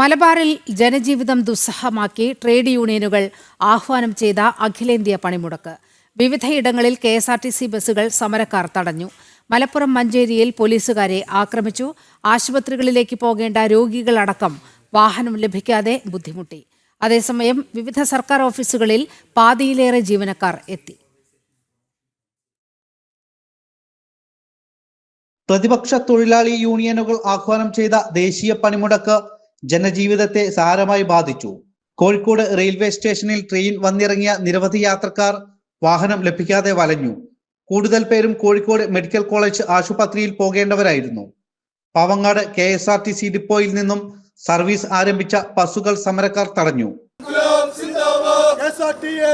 മലബാറിൽ ജനജീവിതം ദുസ്സഹമാക്കി ട്രേഡ് യൂണിയനുകൾ ആഹ്വാനം ചെയ്ത അഖിലേന്ത്യാ പണിമുടക്ക്. വിവിധയിടങ്ങളിൽ K S R T C ബസ്സുകൾ സമരക്കാർ തടഞ്ഞു. മലപ്പുറം മഞ്ചേരിയിൽ പോലീസുകാരെ ആക്രമിച്ചു. ആശുപത്രികളിലേക്ക് പോകേണ്ട രോഗികളടക്കം വാഹനം ലഭിക്കാതെ ബുദ്ധിമുട്ടി. അതേസമയം വിവിധ സർക്കാർ ഓഫീസുകളിൽ പാതിയിലേറെ ജീവനക്കാർ എത്തി. പ്രതിപക്ഷ തൊഴിലാളി യൂണിയനുകൾ ആഹ്വാനം ചെയ്ത ദേശീയ പണിമുടക്ക് ജനജീവിതത്തെ സാരമായി ബാധിച്ചു. കോഴിക്കോട് റെയിൽവേ സ്റ്റേഷനിൽ ട്രെയിൻ വന്നിറങ്ങിയ നിരവധി യാത്രക്കാർ വാഹനം ലഭിക്കാതെ വലഞ്ഞു. കൂടുതൽ പേരും കോഴിക്കോട് മെഡിക്കൽ കോളേജ് ആശുപത്രിയിൽ പോകേണ്ടവരായിരുന്നു. Pavangad K S R T C ഡിപ്പോയിൽ നിന്നും സർവീസ് ആരംഭിച്ച ബസ്സുകൾ സമരക്കാർ തടഞ്ഞു. SRTA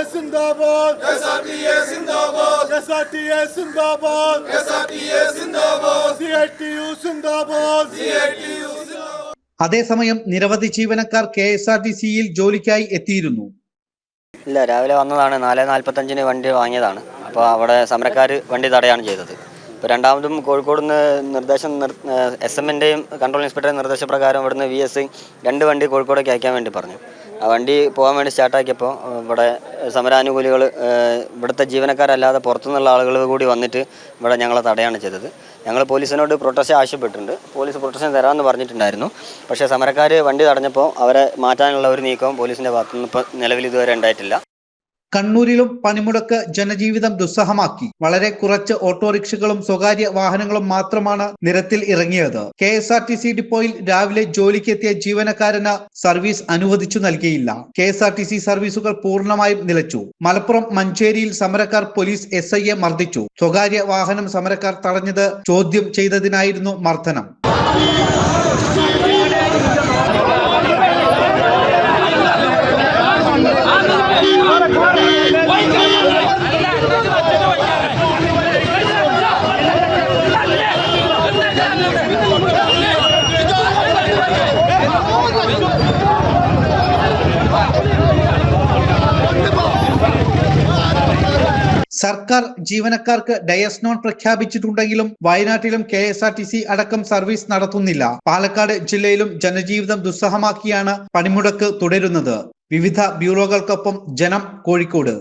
അതേസമയം നിരവധി ജീവനക്കാർ കെ എസ് ആർ ടി സിയിൽ ജോലിക്കായി എത്തിയിരുന്നു. ഇല്ല രാവിലെ വന്നതാണ്. നാല് നാൽപ്പത്തഞ്ചിന് വണ്ടി വാങ്ങിയതാണ്. അപ്പോൾ അവിടെ സമരക്കാർ വണ്ടി തടയാണ് ചെയ്തത്. ഇപ്പോൾ രണ്ടാമതും കോഴിക്കോട് നിന്ന് നിർദ്ദേശം എസ് എമ്മിന്റെയും കൺട്രോൾ ഇൻസ്പെക്ടറുടെ നിർദ്ദേശപ്രകാരം ഇവിടുന്ന് വി എസ് രണ്ട് വണ്ടി കോഴിക്കോടേക്ക് അയക്കാൻ വേണ്ടി പറഞ്ഞു. വണ്ടി പോകാൻ വേണ്ടി സ്റ്റാർട്ടാക്കിയപ്പോൾ ഇവിടെ സമരാനുകൂലികൾ ഇവിടുത്തെ ജീവനക്കാരല്ലാതെ പുറത്തുനിന്നുള്ള ആളുകൾ കൂടി വന്നിട്ട് ഇവിടെ ഞങ്ങളെ തടയാണ് ചെയ്തത്. ഞങ്ങൾ പോലീസിനോട് പ്രൊട്ടക്ഷൻ ആവശ്യപ്പെട്ടിട്ടുണ്ട്. പോലീസ് പ്രൊട്ടക്ഷൻ തരാമെന്ന് പറഞ്ഞിട്ടുണ്ടായിരുന്നു. പക്ഷേ സമരക്കാർ വണ്ടി തടഞ്ഞപ്പോൾ അവരെ മാറ്റാനുള്ള ഒരു നീക്കം പോലീസിന്റെ ഭാഗത്തുനിന്ന് ഇപ്പോൾ നിലവിൽ ഇതുവരെ ഉണ്ടായിട്ടില്ല. കണ്ണൂരിലും പണിമുടക്ക് ജനജീവിതം ദുസ്സഹമാക്കി. വളരെ കുറച്ച് ഓട്ടോറിക്ഷകളും സ്വകാര്യ വാഹനങ്ങളും മാത്രമാണ് നിരത്തിൽ ഇറങ്ങിയത്. K S R T C ഡിപ്പോയിൽ രാവിലെ ജോലിക്കെത്തിയ ജീവനക്കാരന് സർവീസ് അനുവദിച്ചു നൽകിയില്ല. K S R T C സർവീസുകൾ പൂർണമായും നിലച്ചു. മലപ്പുറം മഞ്ചേരിയിൽ സമരക്കാർ പോലീസ് എസ് ഐയെ മർദ്ദിച്ചു. സ്വകാര്യ വാഹനം സമരക്കാർ തടഞ്ഞത് ചോദ്യം ചെയ്തതിനായിരുന്നു മർദ്ദനം. സർക്കാർ ജീവനക്കാർക്ക് ഡയസ് നോൺ പ്രഖ്യാപിച്ചിട്ടുണ്ടെങ്കിലും വയനാട്ടിലും K S R T C അടക്കം സർവീസ് നടത്തുന്നില്ല. പാലക്കാട് ജില്ലയിലും ജനജീവിതം ദുസ്സഹമാക്കിയാണ് പണിമുടക്ക് തുടരുന്നത്. വിവിധ ബ്യൂറോകൾക്കൊപ്പം ജനം കോഴിക്കോട്.